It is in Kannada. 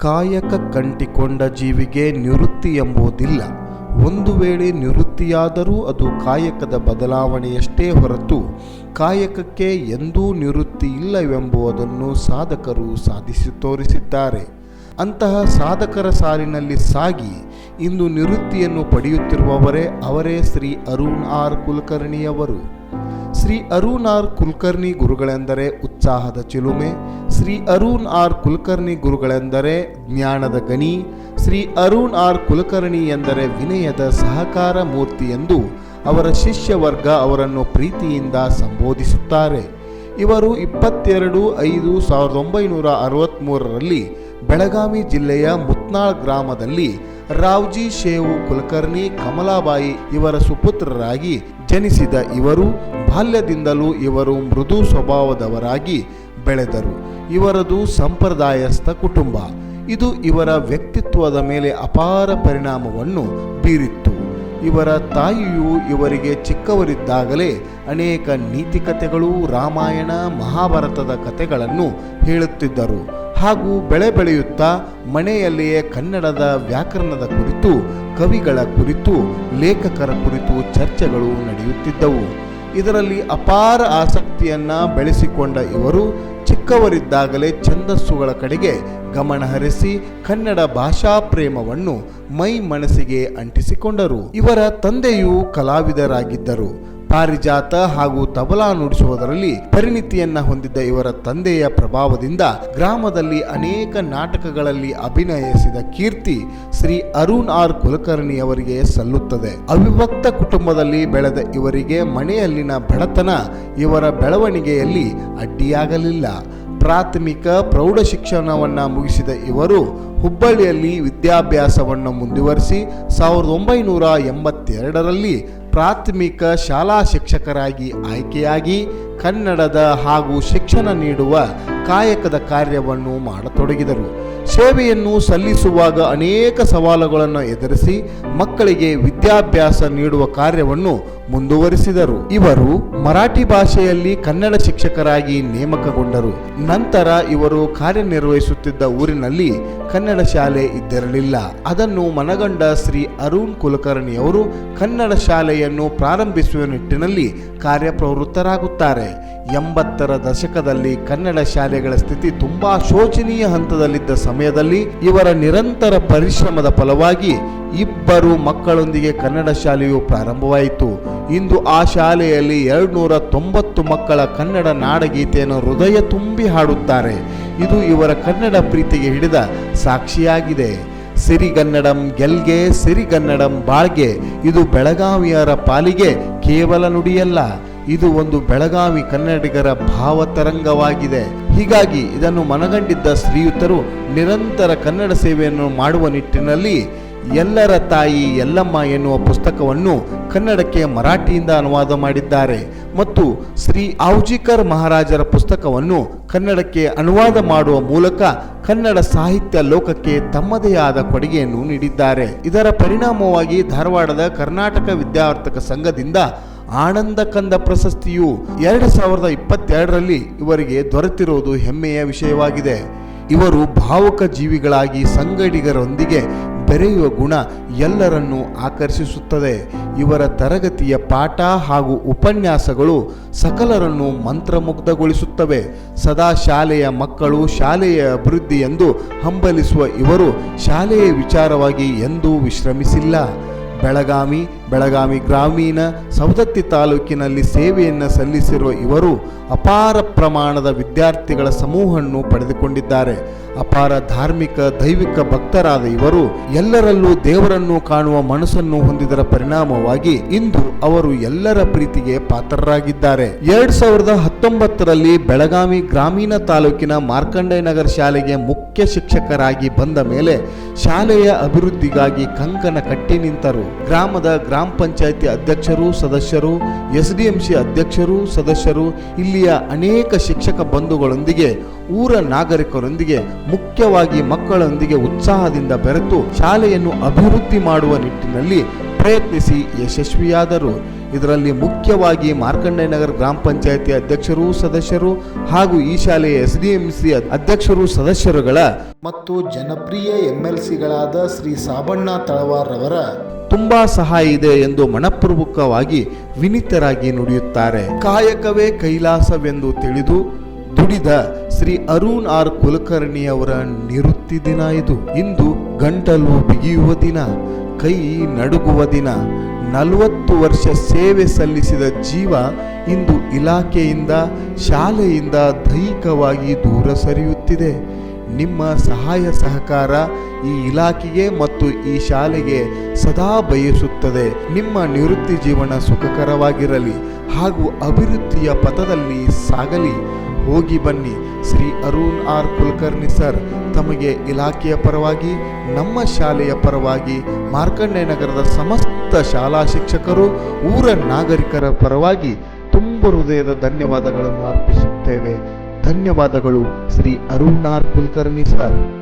ಕಾಯಕ ಕಂಟಿಕೊಂಡ ಜೀವಿಗೆ ನಿವೃತ್ತಿ ಎಂಬುದಿಲ್ಲ. ಒಂದು ವೇಳೆ ನಿವೃತ್ತಿಯಾದರೂ ಅದು ಕಾಯಕದ ಬದಲಾವಣೆಯಷ್ಟೇ ಹೊರತು ಕಾಯಕಕ್ಕೆ ಎಂದೂ ನಿವೃತ್ತಿ ಇಲ್ಲವೆಂಬುದನ್ನು ಸಾಧಕರು ಸಾಧಿಸಿ ತೋರಿಸಿದ್ದಾರೆ. ಅಂತಹ ಸಾಧಕರ ಸಾಲಿನಲ್ಲಿ ಸಾಗಿ ಇಂದು ನಿವೃತ್ತಿಯನ್ನು ಪಡೆಯುತ್ತಿರುವವರೇ ಅವರೇ ಶ್ರೀ ಅರುಣ್ ಆರ್ ಕುಲಕರ್ಣಿಯವರು. ಶ್ರೀ ಅರುಣ್ ಆರ್ ಕುಲಕರ್ಣಿ ಗುರುಗಳೆಂದರೆ ಉತ್ಸಾಹದ ಚಿಲುಮೆ, ಶ್ರೀ ಅರುಣ್ ಆರ್ ಕುಲಕರ್ಣಿ ಗುರುಗಳೆಂದರೆ ಜ್ಞಾನದ ಗಣಿ, ಶ್ರೀ ಅರುಣ್ ಆರ್ ಕುಲಕರ್ಣಿ ಎಂದರೆ ವಿನಯದ ಸಹಕಾರ ಮೂರ್ತಿ ಎಂದು ಅವರ ಶಿಷ್ಯ ವರ್ಗ ಅವರನ್ನು ಪ್ರೀತಿಯಿಂದ ಸಂಬೋಧಿಸುತ್ತಾರೆ. ಇವರು ಇಪ್ಪತ್ತೆರಡು ಐದು ಸಾವಿರದ ಒಂಬೈನೂರ ಅರವತ್ತ್ಮೂರರಲ್ಲಿ ಬೆಳಗಾವಿ ಜಿಲ್ಲೆಯ ಮುತ್ನಾಳ್ ಗ್ರಾಮದಲ್ಲಿ ರಾವ್ಜಿ ಶೇವು ಕುಲಕರ್ಣಿ ಕಮಲಾಬಾಯಿ ಇವರ ಸುಪುತ್ರರಾಗಿ ಜನಿಸಿದ ಇವರು ಬಾಲ್ಯದಿಂದಲೂ ಇವರು ಮೃದು ಸ್ವಭಾವದವರಾಗಿ ಬೆಳೆದರು. ಇವರದು ಸಂಪ್ರದಾಯಸ್ಥ ಕುಟುಂಬ. ಇದು ಇವರ ವ್ಯಕ್ತಿತ್ವದ ಮೇಲೆ ಅಪಾರ ಪರಿಣಾಮವನ್ನು ಬೀರಿತ್ತು. ಇವರ ತಾಯಿಯು ಇವರಿಗೆ ಚಿಕ್ಕವರಿದ್ದಾಗಲೇ ಅನೇಕ ನೀತಿಕಥೆಗಳು ರಾಮಾಯಣ, ಮಹಾಭಾರತದ ಕಥೆಗಳನ್ನು ಹೇಳುತ್ತಿದ್ದರು. ಹಾಗೂ ಬೆಳೆ ಬೆಳೆಯುತ್ತಾ ಮನೆಯಲ್ಲಿಯೇ ಕನ್ನಡದ ವ್ಯಾಕರಣದ ಕುರಿತು, ಕವಿಗಳ ಕುರಿತು, ಲೇಖಕರ ಕುರಿತು ಚರ್ಚೆಗಳು ನಡೆಯುತ್ತಿದ್ದವು. ಇದರಲ್ಲಿ ಅಪಾರ ಆಸಕ್ತಿಯನ್ನ ಬೆಳೆಸಿಕೊಂಡ ಇವರು ಚಿಕ್ಕವರಿದ್ದಾಗಲೇ ಛಂದಸ್ಸುಗಳ ಕಡೆಗೆ ಗಮನ ಹರಿಸಿ ಕನ್ನಡ ಭಾಷಾ ಪ್ರೇಮವನ್ನು ಮೈ ಮನಸ್ಸಿಗೆ ಅಂಟಿಸಿಕೊಂಡರು. ಇವರ ತಂದೆಯು ಕಲಾವಿದರಾಗಿದ್ದರು. ಪಾರಿಜಾತ ಹಾಗೂ ತಬಲಾ ನುಡಿಸುವುದರಲ್ಲಿ ಪರಿಣಿತಿಯನ್ನ ಹೊಂದಿದ್ದ ಇವರ ತಂದೆಯ ಪ್ರಭಾವದಿಂದ ಗ್ರಾಮದಲ್ಲಿ ಅನೇಕ ನಾಟಕಗಳಲ್ಲಿ ಅಭಿನಯಿಸಿದ ಕೀರ್ತಿ ಶ್ರೀ ಅರುಣ್ ಆರ್ ಕುಲಕರ್ಣಿ ಅವರಿಗೆ ಸಲ್ಲುತ್ತದೆ. ಅವಿಭಕ್ತ ಕುಟುಂಬದಲ್ಲಿ ಬೆಳೆದ ಇವರಿಗೆ ಮನೆಯಲ್ಲಿನ ಬಡತನ ಇವರ ಬೆಳವಣಿಗೆಯಲ್ಲಿ ಅಡ್ಡಿಯಾಗಲಿಲ್ಲ. ಪ್ರಾಥಮಿಕ ಪ್ರೌಢ ಶಿಕ್ಷಣವನ್ನು ಮುಗಿಸಿದ ಇವರು ಹುಬ್ಬಳ್ಳಿಯಲ್ಲಿ ವಿದ್ಯಾಭ್ಯಾಸವನ್ನು ಮುಂದುವರಿಸಿ ಸಾವಿರದ ಒಂಬೈನೂರ ಎಂಬತ್ತೆರಡರಲ್ಲಿ ಪ್ರಾಥಮಿಕ ಶಾಲಾ ಶಿಕ್ಷಕರಾಗಿ ಆಯ್ಕೆಯಾಗಿ ಕನ್ನಡದ ಹಾಗೂ ಶಿಕ್ಷಣ ನೀಡುವ ಕಾಯಕದ ಕಾರ್ಯವನ್ನು ಮಾಡತೊಡಗಿದರು. ಸೇವೆಯನ್ನು ಸಲ್ಲಿಸುವಾಗ ಅನೇಕ ಸವಾಲುಗಳನ್ನು ಎದುರಿಸಿ ಮಕ್ಕಳಿಗೆ ವಿದ್ಯಾಭ್ಯಾಸ ನೀಡುವ ಕಾರ್ಯವನ್ನು ಮುಂದುವರಿಸಿದರು. ಇವರು ಮರಾಠಿ ಭಾಷೆಯಲ್ಲಿ ಕನ್ನಡ ಶಿಕ್ಷಕರಾಗಿ ನೇಮಕಗೊಂಡರು. ನಂತರ ಇವರು ಕಾರ್ಯನಿರ್ವಹಿಸುತ್ತಿದ್ದ ಊರಿನಲ್ಲಿ ಕನ್ನಡ ಶಾಲೆ ಇದ್ದಿರಲಿಲ್ಲ. ಅದನ್ನು ಮನಗಂಡ ಶ್ರೀ ಅರುಣ್ ಕುಲಕರ್ಣಿಯವರು ಕನ್ನಡ ಶಾಲೆಯನ್ನು ಪ್ರಾರಂಭಿಸುವ ನಿಟ್ಟಿನಲ್ಲಿ ಕಾರ್ಯಪ್ರವೃತ್ತರಾಗುತ್ತಾರೆ. ಎಂಬತ್ತರ ದಶಕದಲ್ಲಿ ಕನ್ನಡ ಶಾಲೆಗಳ ಸ್ಥಿತಿ ತುಂಬಾ ಶೋಚನೀಯ ಹಂತದಲ್ಲಿದ್ದ ಸಮಯದಲ್ಲಿ ಇವರ ನಿರಂತರ ಪರಿಶ್ರಮದ ಫಲವಾಗಿ ಇಬ್ಬರು ಮಕ್ಕಳೊಂದಿಗೆ ಕನ್ನಡ ಶಾಲೆಯು ಪ್ರಾರಂಭವಾಯಿತು. ಇಂದು ಆ ಶಾಲೆಯಲ್ಲಿ ಎರಡುನೂರ ತೊಂಬತ್ತು ಮಕ್ಕಳ ಕನ್ನಡ ನಾಡಗೀತೆಯನ್ನು ಹೃದಯ ತುಂಬಿ ಹಾಡುತ್ತಾರೆ. ಇದು ಇವರ ಕನ್ನಡ ಪ್ರೀತಿಗೆ ಹಿಡಿದ ಸಾಕ್ಷಿಯಾಗಿದೆ. ಸಿರಿಗನ್ನಡಂ ಗೆಲ್ಗೆ, ಸಿರಿಗನ್ನಡಂ ಬಾಳ್ಗೆ, ಇದು ಬೆಳಗಾವಿಯರ ಪಾಲಿಗೆ ಕೇವಲ ನುಡಿಯಲ್ಲ, ಇದು ಒಂದು ಬೆಳಗಾವಿ ಕನ್ನಡಿಗರ ಭಾವತರಂಗವಾಗಿದೆ ಹೀಗಾಗಿ ಇದನ್ನು ಮನಗಂಡಿದ್ದ ಶ್ರೀಯುತರು ನಿರಂತರ ಕನ್ನಡ ಸೇವೆಯನ್ನು ಮಾಡುವ ನಿಟ್ಟಿನಲ್ಲಿ ಎಲ್ಲರ ತಾಯಿ ಎಲ್ಲಮ್ಮ ಎನ್ನುವ ಪುಸ್ತಕವನ್ನು ಕನ್ನಡಕ್ಕೆ ಮರಾಠಿಯಿಂದ ಅನುವಾದ ಮಾಡಿದ್ದಾರೆ. ಮತ್ತು ಶ್ರೀ ಔಜಿಕರ್ ಮಹಾರಾಜರ ಪುಸ್ತಕವನ್ನು ಕನ್ನಡಕ್ಕೆ ಅನುವಾದ ಮಾಡುವ ಮೂಲಕ ಕನ್ನಡ ಸಾಹಿತ್ಯ ಲೋಕಕ್ಕೆ ತಮ್ಮದೇ ಆದ ಕೊಡುಗೆಯನ್ನು ನೀಡಿದ್ದಾರೆ. ಇದರ ಪರಿಣಾಮವಾಗಿ ಧಾರವಾಡದ ಕರ್ನಾಟಕ ವಿದ್ಯಾವರ್ತಕ ಸಂಘದಿಂದ ಆನಂದ ಕಂದ ಪ್ರಶಸ್ತಿಯು ಎರಡು ಸಾವಿರದ ಇಪ್ಪತ್ತೆರಡರಲ್ಲಿ ಇವರಿಗೆ ದೊರೆತಿರುವುದು ಹೆಮ್ಮೆಯ ವಿಷಯವಾಗಿದೆ. ಇವರು ಭಾವುಕ ಜೀವಿಗಳಾಗಿ ಸಂಗಡಿಗರೊಂದಿಗೆ ಬೆರೆಯುವ ಗುಣ ಎಲ್ಲರನ್ನೂ ಆಕರ್ಷಿಸುತ್ತದೆ. ಇವರ ತರಗತಿಯ ಪಾಠ ಹಾಗೂ ಉಪನ್ಯಾಸಗಳು ಸಕಲರನ್ನು ಮಂತ್ರಮುಗ್ಧಗೊಳಿಸುತ್ತವೆ. ಸದಾ ಶಾಲೆಯ ಮಕ್ಕಳು ಶಾಲೆಯ ಅಭಿವೃದ್ಧಿ ಎಂದು ಹಂಬಲಿಸುವ ಇವರು ಶಾಲೆಯ ವಿಚಾರವಾಗಿ ಎಂದೂ ವಿಶ್ರಮಿಸಿಲ್ಲ. ಬೆಳಗಾವಿ ಬೆಳಗಾವಿ ಗ್ರಾಮೀಣ, ಸವದತ್ತಿ ತಾಲೂಕಿನಲ್ಲಿ ಸೇವೆಯನ್ನು ಸಲ್ಲಿಸಿರುವ ಇವರು ಅಪಾರ ಪ್ರಮಾಣದ ವಿದ್ಯಾರ್ಥಿಗಳ ಸಮೂಹವನ್ನು ಪಡೆದುಕೊಂಡಿದ್ದಾರೆ. ಅಪಾರ ಧಾರ್ಮಿಕ, ದೈವಿಕ ಭಕ್ತರಾದ ಇವರು ಎಲ್ಲರಲ್ಲೂ ದೇವರನ್ನು ಕಾಣುವ ಮನಸ್ಸನ್ನು ಹೊಂದಿದರ ಪರಿಣಾಮವಾಗಿ ಇಂದು ಅವರು ಎಲ್ಲರ ಪ್ರೀತಿಗೆ ಪಾತ್ರರಾಗಿದ್ದಾರೆ. ಎರಡ್ ಸಾವಿರದ ಹತ್ತೊಂಬತ್ತರಲ್ಲಿ ಬೆಳಗಾವಿ ಗ್ರಾಮೀಣ ತಾಲೂಕಿನ ಮಾರ್ಕಂಡೇಯನಗರ ಶಾಲೆಗೆ ಮುಖ್ಯ ಶಿಕ್ಷಕರಾಗಿ ಬಂದ ಮೇಲೆ ಶಾಲೆಯ ಅಭಿವೃದ್ಧಿಗಾಗಿ ಕಂಕಣ ಕಟ್ಟಿ ನಿಂತರು. ಗ್ರಾಮದ ಗ್ರಾಮ ಪಂಚಾಯಿತಿ ಅಧ್ಯಕ್ಷರು, ಸದಸ್ಯರು, ಎಸ್ಡಿಎಂಸಿ ಅಧ್ಯಕ್ಷರು, ಸದಸ್ಯರು ಅನೇಕ ಶಿಕ್ಷಕ ಬಂಧುಗಳೊಂದಿಗೆ, ಊರ ನಾಗರಿಕರೊಂದಿಗೆ, ಮುಖ್ಯವಾಗಿ ಮಕ್ಕಳೊಂದಿಗೆ ಉತ್ಸಾಹದಿಂದ ಬೆರೆತು ಶಾಲೆಯನ್ನು ಅಭಿವೃದ್ಧಿ ಮಾಡುವ ನಿಟ್ಟಿನಲ್ಲಿ ಪ್ರಯತ್ನಿಸಿ ಯಶಸ್ವಿಯಾದರು. ಇದರಲ್ಲಿ ಮುಖ್ಯವಾಗಿ ಮಾರ್ಕಂಡೇಯನಗರ ಗ್ರಾಮ ಪಂಚಾಯಿತಿ ಅಧ್ಯಕ್ಷರು, ಸದಸ್ಯರು ಹಾಗೂ ಈ ಶಾಲೆಯ ಎಸ್ ಡಿ ಎಂ ಸಿ ಅಧ್ಯಕ್ಷರು, ಸದಸ್ಯರುಗಳ ಮತ್ತು ಜನಪ್ರಿಯ ಎಂಎಲ್ಸಿಗಳಾದ ಎಲ್ ಸಿಗಳಾದ ಶ್ರೀ ಸಾಬಣ್ಣ ತಳವಾರ್ ಅವರ ತುಂಬಾ ಸಹಾಯ ಇದೆ ಎಂದು ಮನಪ್ರಮುಖವಾಗಿ ವಿನೀತರಾಗಿ ನುಡಿಯುತ್ತಾರೆ. ಕಾಯಕವೇ ಕೈಲಾಸವೆಂದು ತಿಳಿದು ದುಡಿದ ಶ್ರೀ ಅರುಣ್ ಆರ್ ಕುಲಕರ್ಣಿಯವರ ನಿವೃತ್ತಿ ದಿನ ಇದು. ಇಂದು ಗಂಟಲು ಬಿಗಿಯುವ ದಿನ, ಕೈ ನಡುಗುವ ದಿನ, ನಲವತ್ತು ವರ್ಷ ಸೇವೆ ಸಲ್ಲಿಸಿದ ಜೀವ ಇಂದು ಇಲಾಖೆಯಿಂದ, ಶಾಲೆಯಿಂದ ದೈಹಿಕವಾಗಿ ದೂರ ಸರಿಯುತ್ತಿದೆ. ನಿಮ್ಮ ಸಹಾಯ ಸಹಕಾರ ಈ ಇಲಾಖೆಗೆ ಮತ್ತು ಈ ಶಾಲೆಗೆ ಸದಾ ಬಯಸುತ್ತದೆ. ನಿಮ್ಮ ನಿವೃತ್ತಿ ಜೀವನ ಸುಖಕರವಾಗಿರಲಿ ಹಾಗೂ ಅಭಿವೃದ್ಧಿಯ ಪಥದಲ್ಲಿ ಸಾಗಲಿ. ಹೋಗಿ ಬನ್ನಿ. ಶ್ರೀ ಅರುಣ್ ಆರ್ ಕುಲಕರ್ಣಿ ಸರ್, ತಮಗೆ ಇಲಾಖೆಯ ಪರವಾಗಿ, ನಮ್ಮ ಶಾಲೆಯ ಪರವಾಗಿ, ಮಾರ್ಕಂಡೇಯ ನಗರದ ಸಮಸ್ತ ಶಾಲಾ ಶಿಕ್ಷಕರು, ಊರ ನಾಗರಿಕರ ಪರವಾಗಿ ತುಂಬ ಹೃದಯದ ಧನ್ಯವಾದಗಳನ್ನು ಅರ್ಪಿಸುತ್ತೇವೆ. ಧನ್ಯವಾದಗಳು ಶ್ರೀ ಅರುಣ್ ಆರ್ ಕುಲಕರ್ಣಿ ಸರ್.